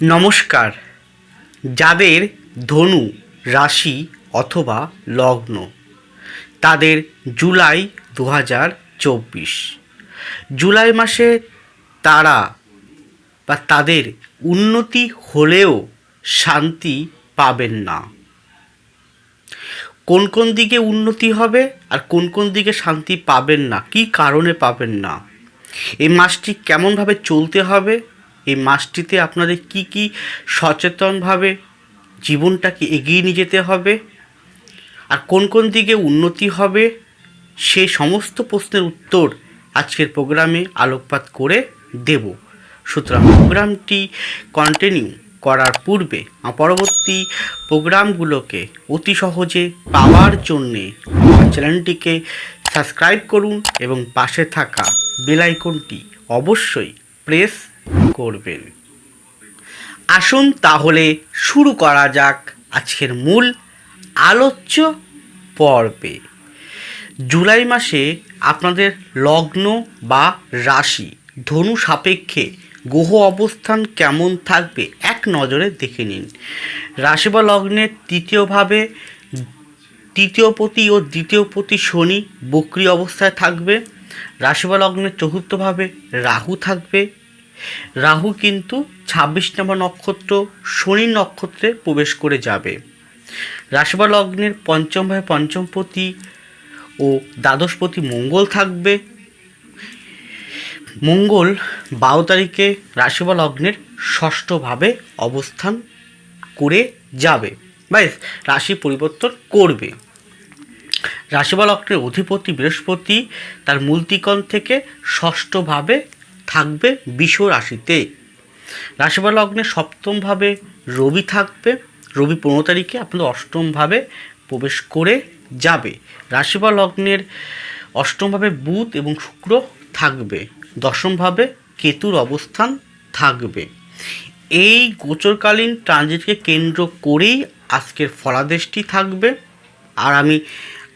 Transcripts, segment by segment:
নমস্কার। যাদের ধনু রাশি অথবা লগ্ন, তাদের জুলাই দু হাজার চব্বিশ। জুলাই মাসে তারা বা তাদের উন্নতি হলেও শান্তি পাবেন না। কোন কোন দিকে উন্নতি হবে আর কোন কোন দিকে শান্তি পাবেন না, কী কারণে পাবেন না, এই মাসটি কেমনভাবে চলতে হবে এই মাসটিতে আপনাদের কি কি সচেতনভাবে জীবনটাকে এগিয়ে নিয়ে যেতে হবে? আর কোন কোন দিকে উন্নতি হবে? সেই সমস্ত প্রশ্নের উত্তর আজকের প্রোগ্রামে আলোকপাত করে দেব। সুতরাং প্রোগ্রামটি কন্টিনিউ করার পূর্বে পরবর্তী প্রোগ্রামগুলোকে অতি সহজে পাওয়ার জন্যে চ্যানেলটিকে সাবস্ক্রাইব করুন এবং পাশে থাকা বেল আইকনটি অবশ্যই প্রেস করবেন। আসুন তাহলে শুরু করা যাক আজকের মূল আলোচ্য পর্বে। জুলাই মাসে আপনাদের লগ্ন বা রাশি ধনু সাপেক্ষে গ্রহ অবস্থান কেমন থাকবে এক নজরে দেখে নিন। রাশি বা লগ্নের তৃতীয়ভাবে তৃতীয়পতি ও দ্বিতীয়পতি শনি বক্রি অবস্থায় থাকবে। রাশি বা লগ্নের চতুর্থভাবে রাহু থাকবে। রাহু কিন্তু ছাব্বিশ নম্বর নক্ষত্র শনি নক্ষত্রে প্রবেশ করে যাবে। রাশি বা লগ্নের পঞ্চমভাবে পঞ্চমপতি ও দ্বাদশপতি মঙ্গল থাকবে। মঙ্গল বারো তারিখে রাশি বা লগ্নের ষষ্ঠভাবে অবস্থান করে যাবে। ব্যাস, রাশি পরিবর্তন করবে। রাশি বা লগ্নের অধিপতি বৃহস্পতি তার মূলতিকণ থেকে ষষ্ঠভাবে থাকবে বিষ রাশিতে। রাশি বা লগ্নের সপ্তমভাবে রবি থাকবে। রবি পনেরো তারিখে আপনাদের অষ্টমভাবে প্রবেশ করে যাবে। রাশি বা লগ্নের অষ্টমভাবে বুধ এবং শুক্র থাকবে। দশমভাবে কেতুর অবস্থান থাকবে। এই গোচরকালীন ট্রানজিটকে কেন্দ্র করেই আজকের ফলাদেশটি থাকবে। আর আমি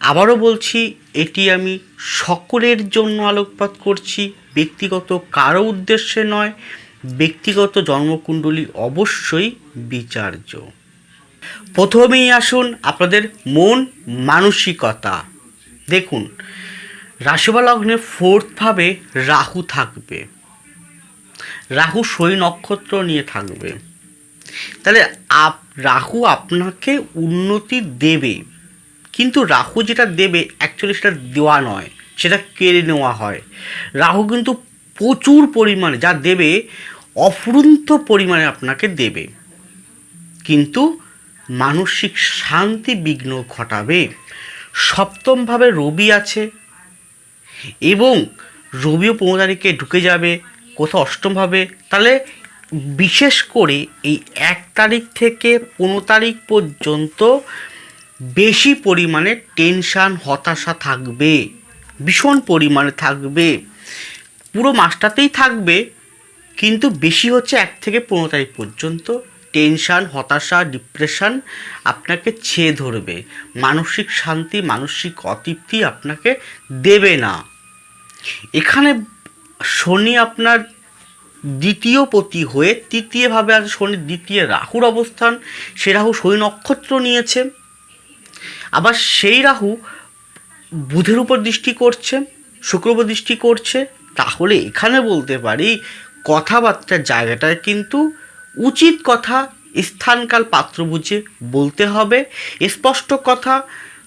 আবারও বলছি, এটি আমি সকলের জন্য আলোকপাত করছি। ব্যক্তিগত কারও উদ্দেশ্যে নয়, ব্যক্তিগত জন্মকুণ্ডলী অবশ্যই বিচার্য। প্রথমেই আসুন আপনাদের মন মানসিকতা। দেখুন রাশিবা লগ্নে ফোর্থভাবে রাহু থাকবে। রাহু সই নক্ষত্র নিয়ে থাকবে। তাহলে আপ, রাহু আপনাকে উন্নতি দেবে। কিন্তু রাহু যেটা দেবে অ্যাকচুয়ালি সেটা দেওয়া নয়। সেটা কেড়ে নেওয়া হয়। রাহু কিন্তু প্রচুর পরিমাণে, যা দেবে, অফুরন্ত পরিমাণে আপনাকে দেবে। কিন্তু মানসিক শান্তি বিঘ্ন ঘটাবে। সপ্তমভাবে রবি আছে এবং রবিও পনেরো তারিখে ঢুকে যাবে, কোথাও অষ্টমভাবে তাহলে বিশেষ করে এই এক তারিখ থেকে পনেরো তারিখ পর্যন্ত বেশি পরিমাণে টেনশান, হতাশা থাকবে। ভীষণ পরিমাণে থাকবে। পুরো মাসটাতেই থাকবে, কিন্তু বেশি হচ্ছে এক থেকে পনেরো তারিখ পর্যন্ত। টেনশান, হতাশা, ডিপ্রেশন আপনাকে ছেয়ে ধরবে। মানসিক শান্তি, মানসিক অতৃপ্তি আপনাকে দেবে না। এখানে শনি আপনার দ্বিতীয় পতি হয়ে তৃতীয়ভাবে আছে শনি দ্বিতীয় রাহুর অবস্থান। সে রাহু শনি নক্ষত্র নিয়েছে। আবার সেই রাহু বুধের উপর দৃষ্টি করছে, শুক্র উপর দৃষ্টি করছে, তাহলে এখানে বলতে পারি কথাবার্তার জায়গাটায় কিন্তু উচিত কথা স্থানকাল পাত্র বুঝে বলতে হবে, স্পষ্ট কথা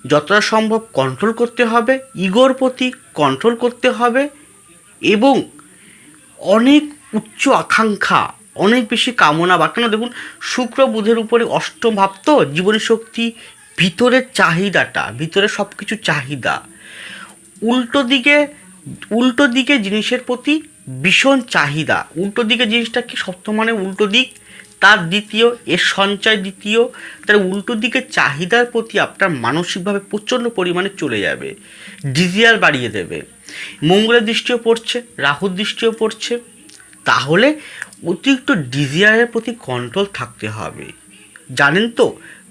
যতটা সম্ভব কন্ট্রোল করতে হবে, ইগোর প্রতি কন্ট্রোল করতে হবে এবং অনেক উচ্চ আকাঙ্ক্ষা, অনেক বেশি কামনা বা কেন দেখুন শুক্র বুধের উপরে অষ্টম ভাব তো, জীবনী শক্তি ভিতরের চাহিদাটা ভিতরে সব কিছু চাহিদা, উল্টো দিকে উল্টো দিকে জিনিসের প্রতি ভীষণ চাহিদা। উল্টো দিকে জিনিসটা কি সপ্তম মানে উল্টো দিক? তার দ্বিতীয়, এর সঞ্চয় দ্বিতীয়, তার উল্টো দিকে চাহিদার প্রতি আপনার মানসিকভাবে প্রচণ্ড পরিমাণে চলে যাবে ডিজিয়ার বাড়িয়ে দেবে। মঙ্গলের দৃষ্টিও পড়ছে, রাহুর দৃষ্টিও পড়ছে। তাহলে অতিরিক্ত ডিজিয়ারের প্রতি কন্ট্রোল থাকতে হবে। জানেন তো,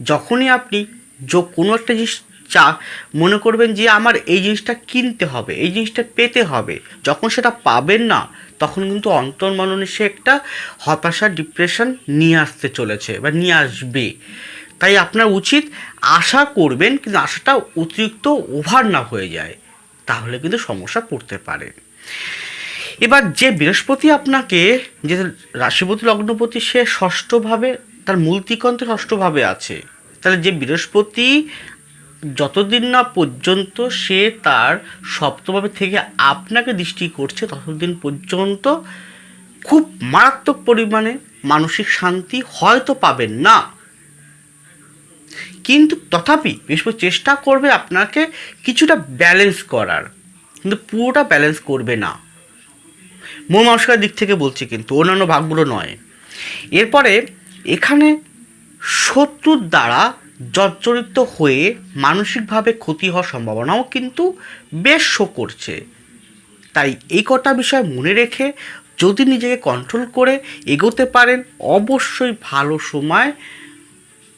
যখনই আপনি যে কোনো একটা জিনিস চা, মনে করবেন যে আমার এই জিনিসটা কিনতে হবে, এই জিনিসটা পেতে হবে। যখন সেটা পাবেন না, তখন কিন্তু অন্তর্মননে সে একটা হতাশা ডিপ্রেশন নিয়ে আসতে চলেছে বা নিয়ে আসবে। তাই আপনার উচিত আশা করবেন কিন্তু আশাটা অতিরিক্ত ওভার না হয়ে যায়, তাহলে কিন্তু সমস্যা পড়তে পারে। এবার যে বৃহস্পতি আপনাকে, যে রাশিপতি, লগ্নপতি, সে ষষ্ঠভাবে, তার মূলতিকন্তে ষষ্ঠভাবে আছে। তাহলে যে বৃহস্পতি যতদিন না পর্যন্ত সে তার সপ্তমভাবে থেকে আপনাকে দৃষ্টি করছে, ততদিন পর্যন্ত খুব মারাত্মক পরিমাণে মানসিক শান্তি হয়তো পাবেন না। কিন্তু তথাপি বৃহস্পতি চেষ্টা করবে আপনাকে কিছুটা ব্যালেন্স করার। কিন্তু পুরোটা ব্যালেন্স করবে না। মন মানসিকার দিক থেকে বলছি কিন্তু অন্যান্য ভাগগুলো নয়। এরপরে এখানে শত্রুর দ্বারা জর্জরিত হয়ে মানসিকভাবে ক্ষতি হওয়ার সম্ভাবনাও কিন্তু বেশ শো করছে। তাই এই কটা বিষয় মনে রেখে যদি নিজেকে কন্ট্রোল করে এগোতে পারেন, অবশ্যই ভালো সময়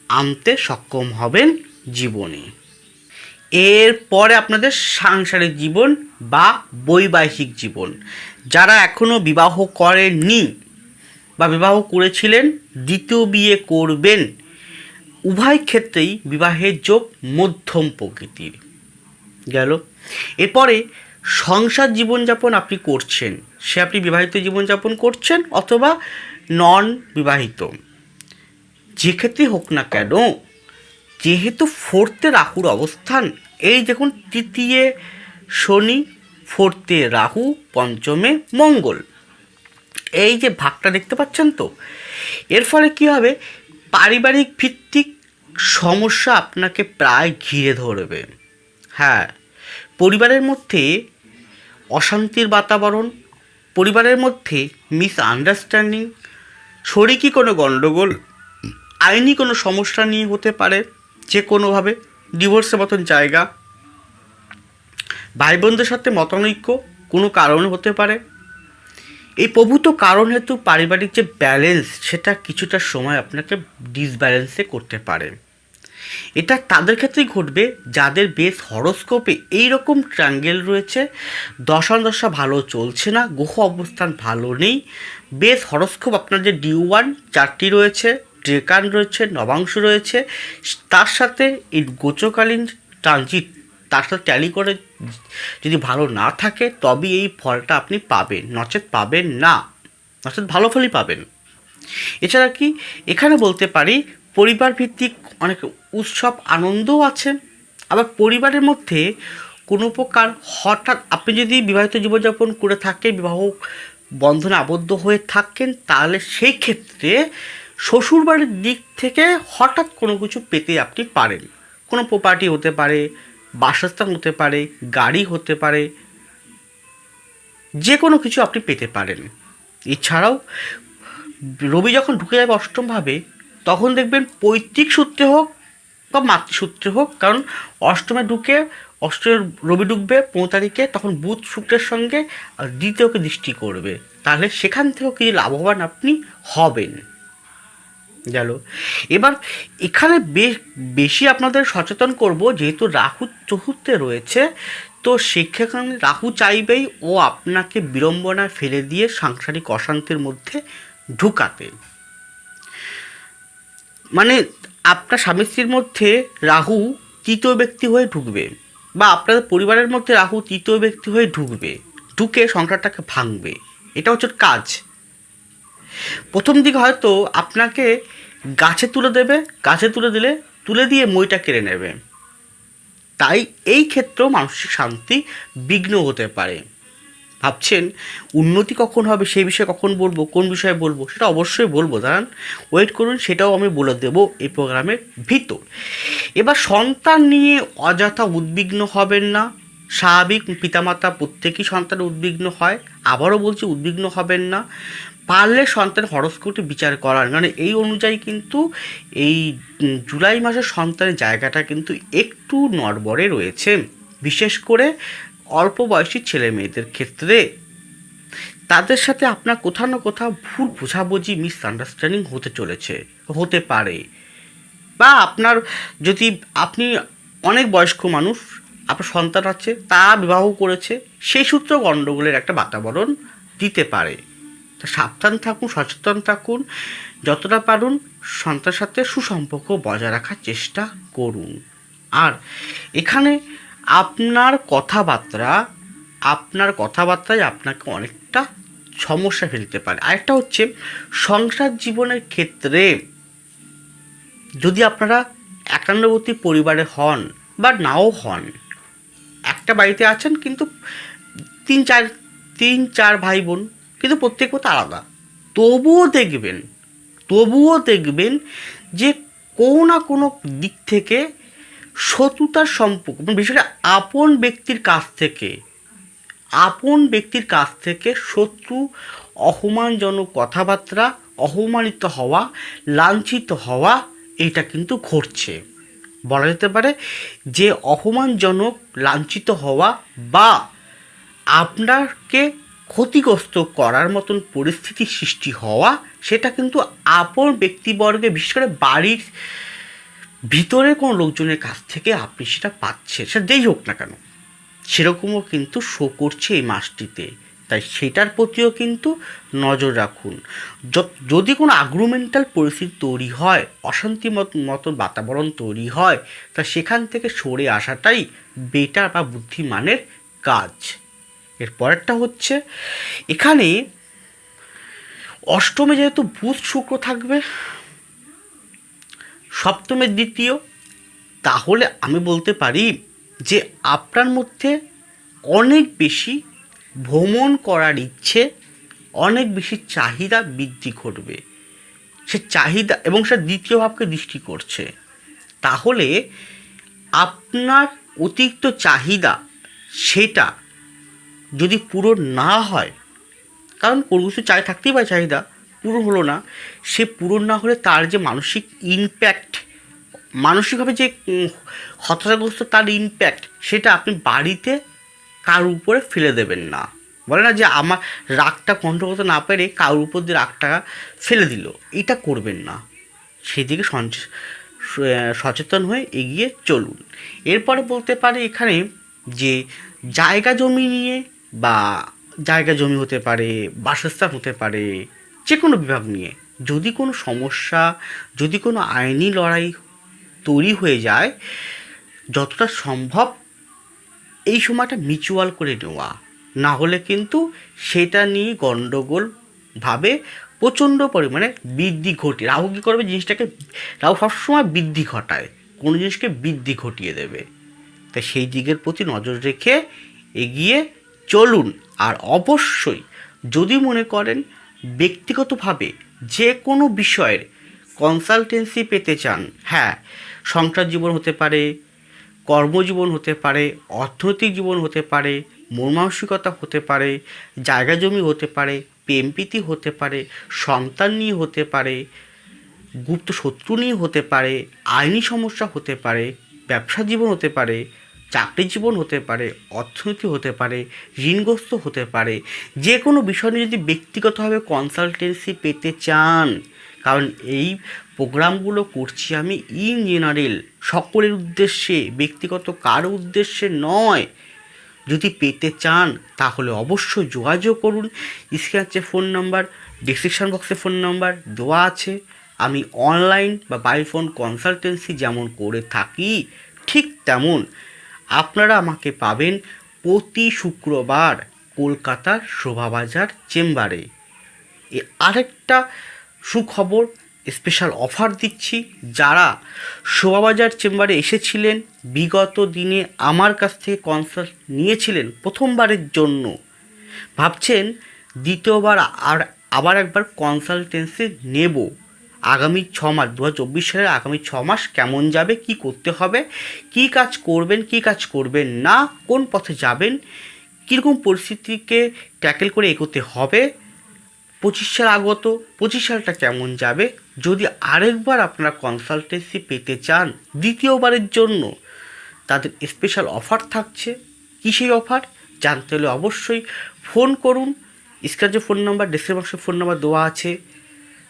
আনতে সক্ষম হবেন জীবনে। এরপরে আপনাদের সাংসারিক জীবন বা বৈবাহিক জীবন। যারা এখনও বিবাহ করেননি বা বিবাহ করেছিলেন, দ্বিতীয় বিয়ে করবেন। উভয় ক্ষেত্রেই বিবাহের যোগ মধ্যম প্রকৃতির। গেল। এরপরে সংসার জীবনযাপন আপনি করছেন, সে আপনি বিবাহিত জীবনযাপন করছেন অথবা নন বিবাহিত। যে ক্ষেত্রে হোক না কেন, যেহেতু ফোর্থে রাহুর অবস্থান, এই দেখুন তৃতীয় শনি, ফোর্থে রাহু, পঞ্চমে মঙ্গল। এই যে ভাগটা দেখতে পাচ্ছেন তো, এর ফলে কী হবে? পারিবারিক ভিত্তিক সমস্যা আপনাকে প্রায় ঘিরে ধরবে। হ্যাঁ পরিবারের মধ্যে অশান্তির বাতাবরণ, পরিবারের মধ্যে মিস আন্ডারস্ট্যান্ডিং শরিকি কোনো গণ্ডগোল আইনি কোনো সমস্যা নিয়ে হতে পারে যে কোনোভাবে ডিভোর্সের মতন জায়গা ভাই বোনদের সাথে মতানৈক্য কোনো কারণ হতে পারে। এই প্রভূত কারণ হেতু পারিবারিক যে ব্যালেন্স সেটা কিছুটা সময় আপনাকে ডিসব্যালেন্সে করতে পারে। এটা তাদের ক্ষেত্রেই ঘটবে, যাদের বেশ হরস্কোপে এই রকম ট্রাঙ্গেল রয়েছে দশা ভালো চলছে না, গ্রহ অবস্থান ভালো নেই। বেশ হরস্কোপ আপনার যে ডি ওয়ান চারটি রয়েছে ড্রেকান রয়েছে, নবাংশ রয়েছে, তার সাথে এই গোচকালীন ট্রানজিট তার সাথে ট্যালি করে যদি ভালো না থাকে তবেই এই ফলটা আপনি পাবেন। নচেত পাবেন না নচেত ভালো ফলই পাবেন। এছাড়া কি? এখানে বলতে পারি পরিবার ভিত্তিক অনেক উৎসব আনন্দও আছে। আবার পরিবারের মধ্যে কোনো প্রকার হঠাৎ আপনি যদি বিবাহিত জীবনযাপন করে থাকেন, বিবাহ বন্ধনে আবদ্ধ হয়ে থাকেন, তাহলে সেই ক্ষেত্রে শ্বশুরবাড়ির দিক থেকে হঠাৎ কোনো কিছু পেতে আপনি পারেন। কোনো প্রপার্টি হতে পারে, বাসস্থান হতে পারে, গাড়ি হতে পারে, যে কোনো কিছু আপনি পেতে পারেন। এছাড়াও রবি যখন ঢুকে যাবে অষ্টমভাবে তখন দেখবেন পৈতৃক সূত্রে হোক বা মাতৃসূত্রে হোক, কারণ অষ্টমে ঢুকে অষ্টমের রবি ঢুকবে পনেরো তারিখে, তখন বুধ শুক্রের সঙ্গে দ্বিতীয়কে দৃষ্টি করবে। তাহলে সেখান থেকেও কিছু লাভবান আপনি হবেন? গেল। এবার এখানে বেশি আপনাদের সচেতন করব, যেহেতু রাহু চতুর্থে রয়েছে, তো সেখানে রাহু চাইবেই ও আপনাকে বিড়ম্বনায় ফেলে দিয়ে সাংসারিক অশান্তির মধ্যে ঢুকাতে। মানে আপনার স্বামী স্ত্রীর মধ্যে রাহু তৃতীয় ব্যক্তি হয়ে ঢুকবে বা আপনাদের পরিবারের মধ্যে রাহু তৃতীয় ব্যক্তি হয়ে ঢুকবে, ঢুকে সংসারটাকে ভাঙবে, এটা হচ্ছে কাজ। প্রথম দিকে হয়তো আপনাকে গাছে তুলে দেবে, গাছে তুলে দিলে তুলে দিয়ে মইটা কেড়ে নেবে। তাই এই ক্ষেত্রেও মানসিক শান্তি বিঘ্ন হতে পারে। ভাবছেন উন্নতি কখন হবে, সেই বিষয়ে কখন বলব, কোন বিষয়ে বলব, সেটা অবশ্যই বলব। দাঁড়ান ওয়েট করুন, সেটাও আমি বলে দেব এই প্রোগ্রামের ভিতর। এবার সন্তান নিয়ে অযথা উদ্বিগ্ন হবেন না। স্বাভাবিক পিতামাতা প্রত্যেকই সন্তান উদ্বিগ্ন হয়, আবারও বলছি উদ্বিগ্ন হবেন না। পারলে সন্তান হরস্কোপটি বিচার করার মানে এই অনুযায়ী কিন্তু এই জুলাই মাসের সন্তানের জায়গাটা কিন্তু একটু নড়বড়ে রয়েছে। বিশেষ করে অল্প বয়সী ছেলে মেয়েদের ক্ষেত্রে তাদের সাথে আপনার কোথাও না কোথাও ভুল বোঝাবুঝি মিসআন্ডারস্ট্যান্ডিং হতে চলেছে, হতে পারে। বা আপনার যদি আপনি অনেক বয়স্ক মানুষ, আপনার সন্তান আছে, তা বিবাহ করেছে, সেই সূত্র গণ্ডগোলের একটা বাতাবরণ দিতে পারে। তা সাবধান থাকুন, সচেতন থাকুন, যতটা পারুন, সন্তানের সাথে সুসম্পর্ক বজায় রাখার চেষ্টা করুন। আর এখানে আপনার কথাবার্তা, আপনার কথাবার্তায় আপনাকে অনেকটা সমস্যা ফেলতে পারে। আরেকটা হচ্ছে, সংসার জীবনের ক্ষেত্রে যদি আপনারা একান্নবর্তী পরিবারে হন বা নাও হন, একটা বাড়িতে আছেন কিন্তু তিন চার তিন চার ভাই বোন, কিন্তু প্রত্যেক মতো আলাদা। তবুও দেখবেন তবুও দেখবেন যে কোনো না কোনো দিক থেকে শত্রুতার সম্পর্ক মানে বিশেষ করে আপন ব্যক্তির কাছ থেকে, আপন ব্যক্তির কাছ থেকে শত্রু, অপমানজনক কথাবার্তা, অপমানিত হওয়া, লাঞ্ছিত হওয়া, এটা কিন্তু ঘটছে। বলা যেতে পারে যে অপমানজনক, লাঞ্ছিত হওয়া বা আপনাকে ক্ষতিগ্রস্ত করার মতন পরিস্থিতি সৃষ্টি হওয়া, সেটা কিন্তু আপন ব্যক্তিবর্গে, বিশেষ করে বাড়ির ভিতরে কোনো লোকজনের কাছ থেকে আপনি সেটা পাচ্ছেন, সেটা যেই হোক না কেন, সেরকমও কিন্তু শো করছে এই মাসটিতে। তাই সেটার প্রতিও কিন্তু নজর রাখুন। যদি কোনো আগ্রুমেন্টাল পরিস্থিতি তৈরি হয়, অশান্তি মত, মতন বাতাবরণ তৈরি হয়, তা সেখান থেকে সরে আসাটাই বেটার বা বুদ্ধিমানের কাজ। এর পরেরটা হচ্ছে, এখানে অষ্টমে যেহেতু বুধ শুক্র থাকবে সপ্তমের দ্বিতীয়, তাহলে আমি বলতে পারি যে আপনার মধ্যে অনেক বেশি ভ্রমণ করার ইচ্ছে, অনেক বেশি চাহিদা বৃদ্ধি ঘটবে। সে চাহিদা এবং সে দ্বিতীয় ভাবকে দৃষ্টি করছে। তাহলে আপনার অতিরিক্ত চাহিদা সেটা যদি পূরণ না হয়, কারণ কোনো কিছু চাই থাকতেই পারে চাহিদা। পূরণ হলো না, সে পূরণ না হলে তার যে মানসিক ইমপ্যাক্ট মানসিকভাবে যে হতাশাগ্রস্ত তার ইমপ্যাক্ট সেটা আপনি বাড়িতে কার উপরে ফেলে দেবেন না। বলে না যে আমার রাগটা কন্ট্রোল করতে না পেরে কারোর উপর দিয়ে রাগটা ফেলে দিল, এটা করবেন না। সেদিকে সচেতন হয়ে এগিয়ে চলুন। এরপরে বলতে পারে এখানে যে জায়গা জমি নিয়ে বা জায়গা জমি হতে পারে, বাসস্থান হতে পারে যে কোনো বিভাগ নিয়ে। যদি কোনো সমস্যা, যদি কোনো আইনি লড়াই তৈরি হয়ে যায়, যতটা সম্ভব এই সময়টা মিউচুয়াল করে নেওয়া। না হলে কিন্তু সেটা নিয়ে গণ্ডগোল ভাবে প্রচণ্ড পরিমাণে বৃদ্ধি ঘটে রাহু কী করবে? জিনিসটাকে, রাহু সবসময় বৃদ্ধি ঘটায়, কোনো জিনিসকে বৃদ্ধি ঘটিয়ে দেবে। তাই সেই দিকের প্রতি নজর রেখে এগিয়ে চলুন। আর অবশ্যই যদি মনে করেন ব্যক্তিগতভাবে যে কোনো বিষয়ের কনসালটেন্সি পেতে চান হ্যাঁ সংসার জীবন হতে পারে কর্মজীবন হতে পারে অর্থনৈতিক জীবন হতে পারে মন মানসিকতা হতে পারে জায়গা জমি হতে পারে প্রেমপ্রীতি হতে পারে সন্তান নিয়ে হতে পারে গুপ্ত শত্রু নিয়ে হতে পারে আইনি সমস্যা হতে পারে ব্যবসা জীবন হতে পারে চাকরি জীবন হতে পারে, অর্থনীতি হতে পারে, ঋণগ্রস্ত হতে পারে, যে কোনো বিষয় নিয়ে যদি ব্যক্তিগতভাবে কনসালটেন্সি পেতে চান, কারণ এই প্রোগ্রামগুলো করছি আমি ইন জেনারেল সকলের উদ্দেশ্যে, ব্যক্তিগত কারও উদ্দেশ্যে নয়। যদি পেতে চান, তাহলে অবশ্যই যোগাযোগ করুন। স্ক্রিনে ফোন নাম্বার ডিসক্রিপশন বক্সে ফোন নাম্বার দেওয়া আছে। আমি অনলাইন বা বাই ফোন কনসালটেন্সি যেমন করে থাকি, ঠিক তেমন। আপনারা আমাকে পাবেন প্রতি শুক্রবার কলকাতার শোভাবাজার চেম্বারে। এ আরেকটা সুখবর স্পেশাল অফার দিচ্ছি। যারা শোভাবাজার চেম্বারে এসেছিলেন, বিগত দিনে আমার কাছ থেকে কনসাল্ট নিয়েছিলেন প্রথমবারের জন্য, ভাবছেন দ্বিতীয়বার আর আবার একবার কনসালটেন্সি নেব। আগামী ছ মাস দু সালের আগামী ছ মাস কেমন যাবে, কি করতে হবে, কি কাজ করবেন, কি কাজ করবেন না, কোন পথে যাবেন, কীরকম পরিস্থিতিকে ট্যাকেল করে এগোতে হবে, পঁচিশ সাল আগত, পঁচিশ সালটা কেমন যাবে, যদি আরেকবার আপনারা কনসালটেন্সি পেতে চান দ্বিতীয়বারের জন্য, তাদের স্পেশাল অফার থাকছে কী সেই অফার জানতে হলে অবশ্যই ফোন করুন স্ক্রাচে ফোন নাম্বার ডিসক্রিপশনে ফোন নাম্বার দেওয়া আছে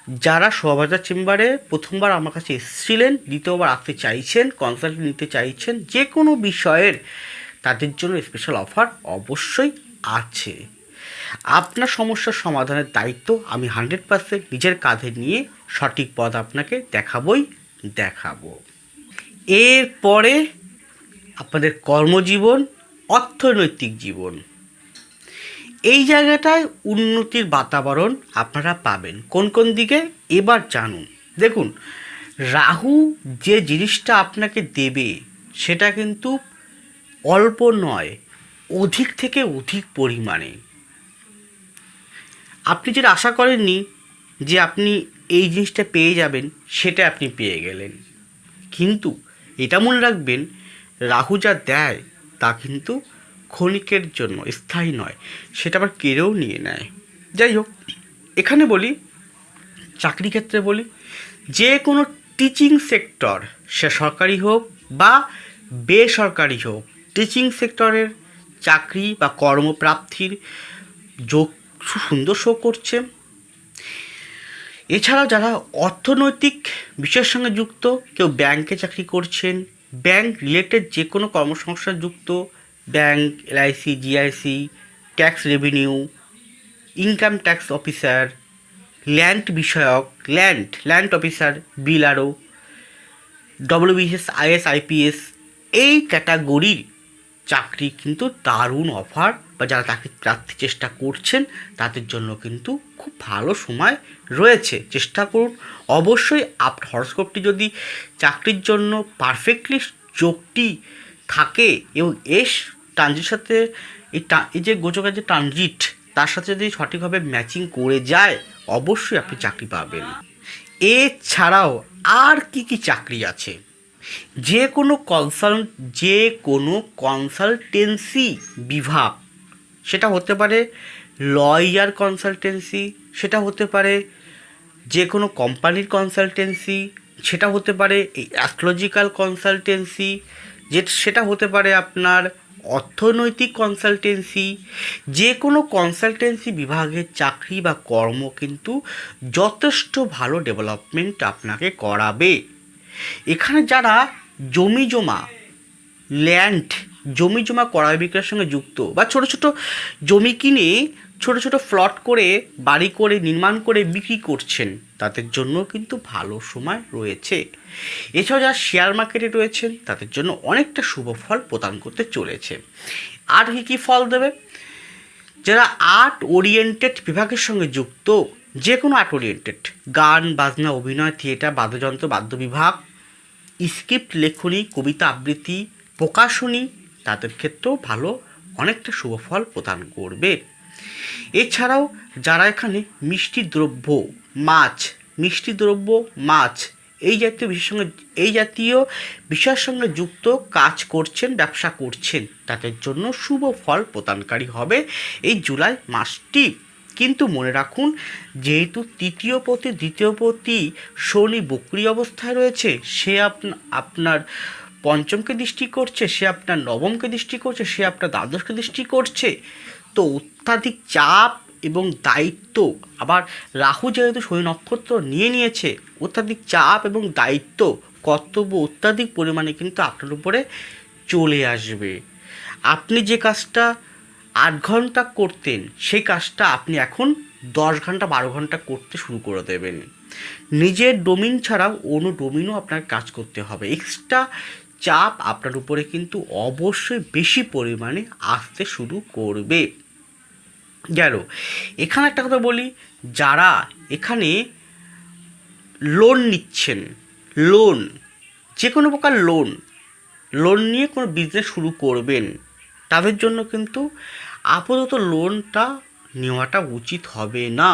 যারা শোভাবাজার চেম্বারে প্রথমবার আমার কাছে এসেছিলেন, দ্বিতীয়বার আসতে চাইছেন কনসাল্ট নিতে চাইছেন, যে কোনো বিষয়ের তাদের জন্য স্পেশাল অফার অবশ্যই আছে। আপনার সমস্যার সমাধানের দায়িত্ব আমি হান্ড্রেড পার্সেন্ট নিজের কাঁধে নিয়ে সঠিক পথ আপনাকে দেখাবই, দেখাবো। এরপরে আপনাদের কর্মজীবন, অর্থনৈতিক জীবন। এই জায়গাটায় উন্নতির বাতাবরণ আপনারা পাবেন। কোন কোন দিকে? এবার জানুন। দেখুন, রাহু যে জিনিসটা আপনাকে দেবে, সেটা কিন্তু অল্প নয়, অধিক থেকে অধিক পরিমাণে। আপনি যেটা আশা করেননি যে আপনি এই জিনিসটা পেয়ে যাবেন, সেটা আপনি পেয়ে গেলেন। কিন্তু এটা মনে রাখবেন, রাহু যা দেয়, তা কিন্তু ক্ষণিকের জন্য, স্থায়ী নয়। সেটা আবার কেড়েও নিয়ে নেয়। যাই হোক, এখানে বলি, চাকরি ক্ষেত্রে বলি, যে কোনো টিচিং সেক্টর সে সরকারি হোক বা বেসরকারি হোক টিচিং সেক্টরের চাকরি বা কর্মপ্রাপ্তির যোগ সুন্দর শো করছে। এছাড়াও যারা অর্থনৈতিক বিষয়ের সঙ্গে যুক্ত, কেউ ব্যাংকে চাকরি করছেন ব্যাংক রিলেটেড যে কোনো কর্মসংস্থান যুক্ত bank, LIC, GIC, tax revenue, income tax officer, land বিষয়ক, ল্যান্ড ল্যান্ড অফিসার, বিল বিলারও ডব্লিউবিএস আইএস আইপিএস এই ক্যাটাগরির চাকরি কিন্তু দারুণ অফার বা যারা চাকরি প্রার্থী চেষ্টা করছেন, তাদের জন্য কিন্তু খুব ভালো সময় রয়েছে। চেষ্টা করুন। অবশ্যই আপ হরস্কোপটি যদি চাকরির জন্য পারফেক্টলি যোগটি থাকে এবং এস ট্রানজিট সাথে এই এই যে গোচকের যে ট্রানজিট তার সাথে যদি সঠিকভাবে ম্যাচিং করে যায়, অবশ্যই আপনি চাকরি পাবেন। এছাড়াও আর কি কি চাকরি আছে? যে কোনো কনসাল্ট যে কোনো কনসালটেন্সি বিভাগ। সেটা হতে পারে লয়ার কনসালটেন্সি সেটা হতে পারে যে কোনো কোম্পানির কনসালটেন্সি সেটা হতে পারে অ্যাস্ট্রোলজিক্যাল কনসালটেন্সি যে, সেটা হতে পারে আপনার অর্থনৈতিক কনসালটেন্সি যে কোনো কনসালটেন্সি বিভাগের চাকরি বা কর্ম কিন্তু যথেষ্ট ভালো ডেভেলপমেন্ট আপনাকে করাবে। এখানে যারা জমি জমা ল্যান্ড জমি জমা ক্রয় বিক্রয়ের সঙ্গে যুক্ত বা ছোট ছোট জমি কিনে ছোট ছোট ফ্লট করে, বাড়ি করে, নির্মাণ করে বিক্রি করছেন। তাদের জন্য কিন্তু ভালো সময় রয়েছে। এছাড়াও যারা শেয়ার মার্কেটে রয়েছেন, তাদের জন্য অনেকটা শুভ ফল প্রদান করতে চলেছে। আর কী কী ফল দেবে? যারা আর্ট ওরিয়েন্টেড বিভাগের সঙ্গে যুক্ত যে কোনো আর্ট ওরিয়েন্টেড গান, বাজনা, অভিনয় থিয়েটার বাদ্যযন্ত্র, বাদ্য বিভাগ স্ক্রিপ্ট লেখনী, কবিতা আবৃত্তি, প্রকাশনী, তাদের ক্ষেত্রেও ভালো, অনেকটা শুভ ফল প্রদান করবে। এছাড়াও যারা এখানে মিষ্টি দ্রব্য, মাছ, মিষ্টি দ্রব্য, মাছ, এই জাতীয় বিষয়ের সঙ্গে, এই জাতীয় বিষয়ের সঙ্গে যুক্ত কাজ করছেন, ব্যবসা করছেন, তাদের জন্য শুভ ফল প্রদানকারী হবে এই জুলাই মাসটি। কিন্তু মনে রাখুন, যেহেতু তৃতীয় পতি, দ্বিতীয় পতি শনি বক্রি অবস্থায় রয়েছে, সে আপনা- আপনার পঞ্চমকে দৃষ্টি করছে, সে আপনার নবমকে দৃষ্টি করছে, সে আপনার দ্বাদশকে দৃষ্টি করছে। তো অত্যাধিক চাপ এবং দায়িত্ব আবার রাহু যেহেতু শনি নক্ষত্র নিয়ে নিয়েছে, অত্যাধিক চাপ এবং দায়িত্ব, কর্তব্য অত্যাধিক পরিমাণে কিন্তু আপনার উপরে চলে আসবে। আপনি যে কাজটা আট ঘণ্টা করতেন, সেই কাজটা আপনি এখন দশ ঘণ্টা, বারো ঘণ্টা করতে শুরু করে দেবেন। নিজের ডোমিন ছাড়াও অন্য ডোমিনও আপনার কাজ করতে হবে। এক্সট্রা চাপ আপনার উপরে কিন্তু অবশ্যই বেশি পরিমাণে আসতে শুরু করবে। গেল। এখানে একটা কথা বলি, যারা এখানে লোন নিচ্ছেন লোন যে কোনো প্রকার লোন লোন নিয়ে কোনো বিজনেস শুরু করবেন, তাদের জন্য কিন্তু আপাতত লোনটা নেওয়াটা উচিত হবে না।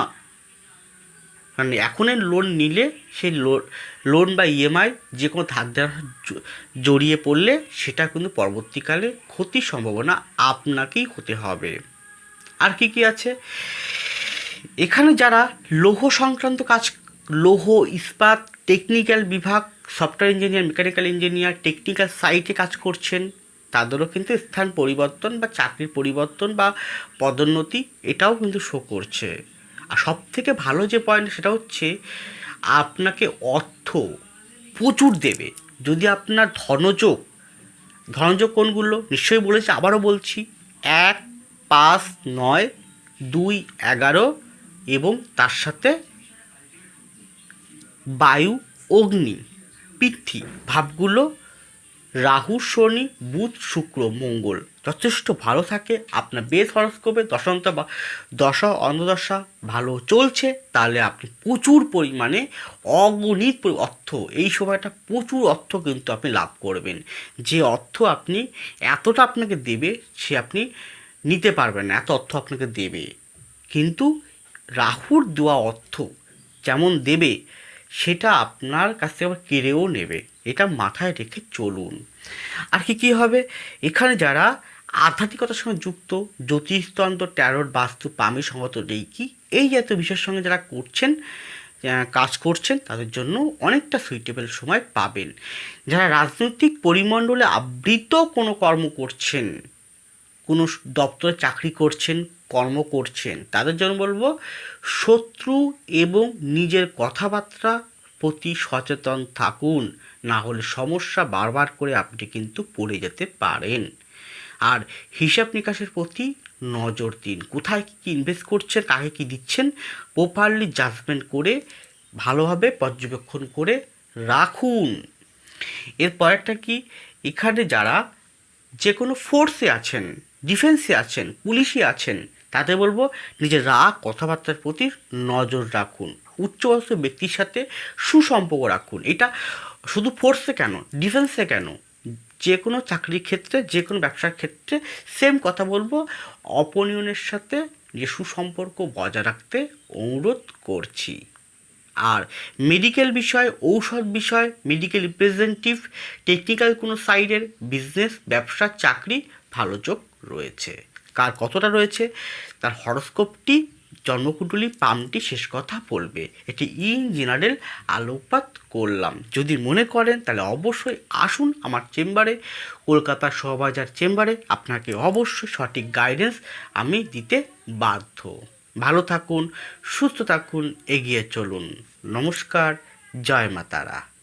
কারণ এখনের লোন নিলে সেই লোন বা ইএমআই যে কোনো ধার জড়িয়ে পড়লে সেটা কিন্তু পরবর্তীকালে ক্ষতির সম্ভাবনা আপনাকেই হতে হবে। আর কি কি আছে? এখানে যারা লৌহ সংক্রান্ত কাজ, লৌহ, ইস্পাত টেকনিক্যাল বিভাগ software engineer mechanical engineer technical সাইটে কাজ করছেন, তাদেরও কিন্তু স্থান পরিবর্তন বা চাকরির পরিবর্তন বা পদোন্নতি এটাও কিন্তু শো করছে। আর সব থেকে ভালো যে পয়েন্ট সেটা হচ্ছে আপনাকে অর্থ প্রচুর দেবে। যদি আপনার ধনযোগ ধনযোগ কোনগুলো? নিশ্চয়ই বলেছি, আবারও বলছি, এক, পাঁচ, নয়, দুই, এগারো এবং তার সাথে বায়ু, অগ্নি, পৃথ্বী, ভাবগুলো রাহু, শনি, বুধ, শুক্র, মঙ্গল। যথেষ্ট ভালো থাকে। আপনার বেশ হরস্কোপে দশান্ত বা দশা, অন্ধদশা ভালো চলছে, তাহলে আপনি প্রচুর পরিমাণে অগণিত অর্থ, এই সময়টা প্রচুর অর্থ কিন্তু আপনি লাভ করবেন। যে অর্থ আপনি এতটা আপনাকে দেবে, সে আপনি নিতে পারবেন এত অর্থ আপনাকে দেবে। কিন্তু রাহুর দেওয়া অর্থ যেমন দেবে, সেটা আপনার কাছ থেকে আবার কেড়েও নেবে। এটা মাথায় রেখে চলুন। আর কি কী হবে? এখানে যারা আধ্যাত্মিকতার সঙ্গে যুক্ত, জ্যোতিষতন্ত্র ট্যারোট বাস্তু, পামি সঙ্গত রেইকি এই জাতীয় বিষয়ের সঙ্গে যারা করছেন কাজ করছেন, তাদের জন্য অনেকটা সুইটেবল সময় পাবেন। যারা রাজনৈতিক পরিমণ্ডলে আবৃত কোনো কর্ম করছেন, কোনো দপ্তরে চাকরি করছেন, কর্ম করছেন, তাদের জন্য বলব শত্রু এবং নিজের কথাবার্তা প্রতি সচেতন থাকুন, না হলে সমস্যা বারবার করে আপনি কিন্তু পড়ে যেতে পারেন। আর হিসাব নিকাশের প্রতি নজর দিন। কোথায় কী ইনভেস্ট করছেন, কাকে কী দিচ্ছেন প্রপারলি জাজমেন্ট করে ভালোভাবে পর্যবেক্ষণ করে রাখুন। এর পরেরটা কি? এখানে যারা যে কোনো ফোর্সে আছেন ডিফেন্সে আছেন পুলিশে আছেন তাতে বলব নিজের রাগ কথাবার্তার প্রতি নজর রাখুন। উচ্চপদস্থ ব্যক্তির সাথে সুসম্পর্ক রাখুন। এটা শুধু ফোর্সে কেন ডিফেন্সে কেন? যে কোনো চাকরির ক্ষেত্রে যে কোনো ব্যবসার ক্ষেত্রে সেম কথা বলব। অপনিয়নের সাথে যে সুসম্পর্ক বজায় রাখতে অনুরোধ করছি। আর মেডিকেল বিষয়, ঔষধ বিষয় মেডিকেল রিপ্রেজেন্টেটিভ টেকনিক্যাল কোনো সাইডের বিজনেস ব্যবসা, চাকরি, ভালো যোগ রয়েছে। কার কতটা রয়েছে? তার হরস্কোপটি জন্মকুণ্ডলী পামটি শেষ কথা বলবে। এটি ইন জেনারেল আলোকপাত করলাম। যদি মনে করেন, তাহলে অবশ্যই আসুন আমার চেম্বারে, কলকাতার শোভাবাজার চেম্বারে। আপনাকে অবশ্যই সঠিক গাইডেন্স আমি দিতে বাধ্য। ভালো থাকুন, সুস্থ থাকুন, এগিয়ে চলুন। নমস্কার, জয় মাতারা।